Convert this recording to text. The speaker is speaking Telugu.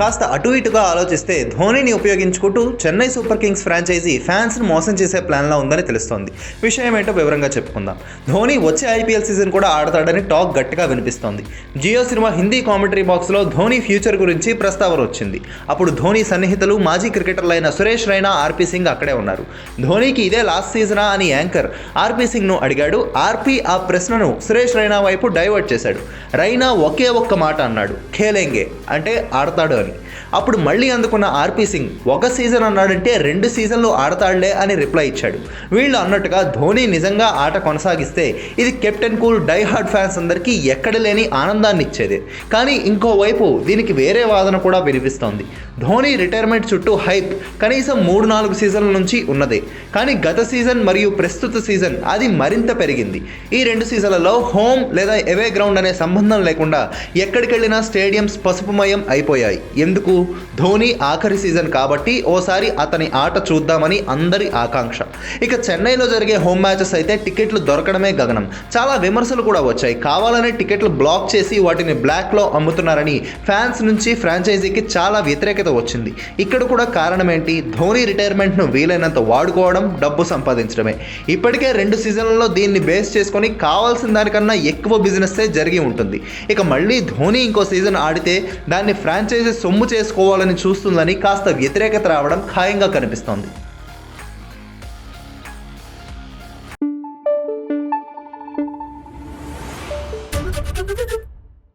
కాస్త అటు ఇటుగా ఆలోచిస్తే ధోనిని ఉపయోగించుకుంటూ చెన్నై సూపర్ కింగ్స్ ఫ్రాంచైజీ ఫ్యాన్స్ను మోసం చేసే ప్లాన్లో ఉందని తెలుస్తోంది. విషయం ఏంటో వివరంగా చెప్పుకుందాం. ధోని వచ్చే ఐపీఎల్ సీజన్ కూడా ఆడతాడని టాక్ గట్టిగా వినిపిస్తోంది. జియో సినిమా హిందీ కామెంటరీ బాక్స్లో ధోని ఫ్యూచర్ గురించి ప్రస్తావన వచ్చింది. అప్పుడు ధోని సన్నిహితులు మాజీ క్రికెటర్లైన సురేష్ రైనా ఆర్పీ సింగ్ అక్కడే ఉన్నారు. ధోనికి ఇదే లాస్ట్ సీజనా అని యాంకర్ ఆర్పీ సింగ్ను అడిగాడు. ఆర్పీ ఆ ప్రశ్నను సురేష్ రైనా వైపు డైవర్ట్ చేశాడు. రైనా ఒకే ఒక్క మాట అన్నాడు. ఖేలేంగే అంటే ఆడతాడు అని. అప్పుడు మళ్ళీ అందుకున్న ఆర్పీ సింగ్ ఒక సీజన్ అన్నాడంటే రెండు సీజన్లు ఆడతాడులే అని రిప్లై ఇచ్చాడు. వీళ్ళు అన్నట్టుగా ధోని నిజంగా ఆట కొనసాగిస్తే ఇది captain cool die hard fans అందరికీ ఎక్కడ లేని ఆనందాన్ని ఇచ్చేదే కానీ ఇంకోవైపు దీనికి వేరే వాదన కూడా వినిపిస్తోంది. ధోని రిటైర్మెంట్ చుట్టూ హైప్ కనీసం మూడు నాలుగు సీజన్ల నుంచి ఉన్నదే. కానీ గత సీజన్ మరియు ప్రస్తుత సీజన్ అది మరింత పెరిగింది. ఈ రెండు సీజన్లలో హోమ్ లేదా ఎవే గ్రౌండ్ అనే సంబంధం లేకుండా ఎక్కడికెళ్ళినా స్టేడియంస్ పసుపుమయం అయిపోయాయి. ఎందుకు? ధోని ఆఖరి సీజన్ కాబట్టి ఓసారి అతని ఆట చూద్దామని అందరి ఆకాంక్ష. ఇక చెన్నైలో జరిగే హోమ్ మ్యాచెస్ అయితే టికెట్లు దొరకడమే గగనం. చాలా విమర్శలు కూడా వచ్చాయి. కావాలనే టికెట్లు బ్లాక్ చేసి వాటిని బ్లాక్లో అమ్ముతున్నారని ఫ్యాన్స్ నుంచి ఫ్రాంచైజీకి చాలా వ్యతిరేకత ప్రాముఖ్యత వచ్చింది. ఇక్కడ కూడా కారణం ఏంటి? ధోని రిటైర్మెంట్ను వీలైనంత వాడుకోవడం డబ్బు సంపాదించడమే. ఇప్పటికే రెండు సీజన్లలో దీన్ని బేస్ చేసుకొని కావాల్సిన దానికన్నా ఎక్కువ బిజినెస్సే జరిగి ఉంటుంది. ఇక మళ్ళీ ధోని ఇంకో సీజన్ ఆడితే దాన్ని ఫ్రాంచైజీ సొమ్ము చేసుకోవాలని చూస్తుందని కాస్త వ్యతిరేకత రావడం ఖాయంగా కనిపిస్తోంది.